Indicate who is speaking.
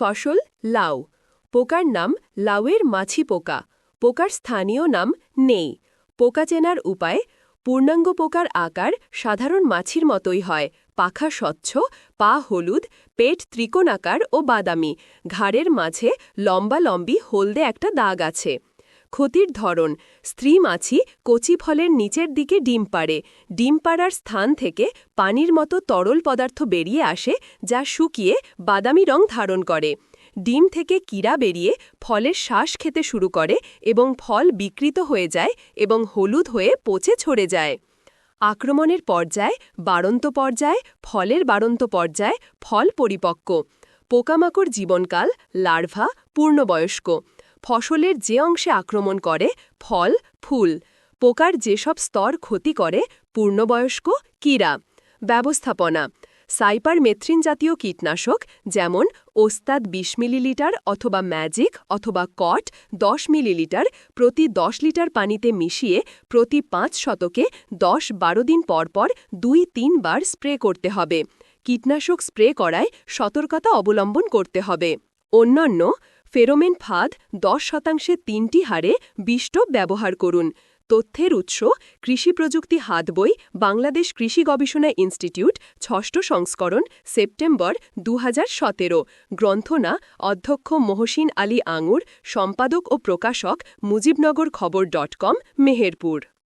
Speaker 1: ফসল, লাউ। পোকার নাম লাউয়ের মাছি পোকা। পোকার স্থানীয় নাম নেই। পোকা চেনার উপায়, পূর্ণাঙ্গ পোকার আকার সাধারণ মাছির মতোই হয়। পাখা স্বচ্ছ, পা হলুদ, পেট ত্রিকোণাকার ও বাদামি। ঘাড়ের মাঝে লম্বা লম্বি হলদে একটা দাগ আছে। ক্ষতির ধরন। স্ত্রী মাছি কচি ফলের নিচের দিকে ডিম পাড়ে। ডিম পাড়ার স্থান থেকে পানির মতো তরল পদার্থ বেরিয়ে আসে, যা শুকিয়ে বাদামি রং ধারণ করে। ডিম থেকে কীরা বেরিয়ে ফলের শ্বাস খেতে শুরু করে এবং ফল বিকৃত হয়ে যায় এবং হলুদ হয়ে পচে ছড়ে যায়। আক্রমণের পর্যায় বাড়ন্ত পর্যায়, ফলের বাড়ন্ত পর্যায়, ফল পরিপক্ক। পোকামাকড় জীবনকাল, লার্ভা, পূর্ণবয়স্ক। ফসলের যে অংশে আক্রমণ করে, ফল, ফুল, পোকার যেসব স্তর ক্ষতি করে, পূর্ণবয়স্ক কীরা ব্যবস্থাপনা, সাইপার মেথ্রিন জাতীয় কীটনাশক, যেমন ওস্তাদ ২০ মিলিলিটার অথবা ম্যাজিক অথবা কট ১০ মিলিলিটার প্রতি ১০ লিটার পানিতে মিশিয়ে প্রতি পাঁচ শতকে দশ বারো দিন পরপর দুই তিনবার স্প্রে করতে হবে। কীটনাশক স্প্রে করায় সতর্কতা অবলম্বন করতে হবে। অন্যান্য ফেরোমেন ফাঁদ দশ শতাংশে তিনটি হারে বিষ্ট ব্যবহার করুন। তথ্যের উৎস, কৃষি প্রযুক্তি হাত বই, বাংলাদেশ কৃষি গবেষণা ইনস্টিটিউট, ষষ্ঠ সংস্করণ, সেপ্টেম্বর দু হাজার সতেরো। গ্রন্থনা, অধ্যক্ষ মহসিন আলী আঙুর, সম্পাদক ও প্রকাশক মুজিবনগর খবর ডট কম, মেহেরপুর।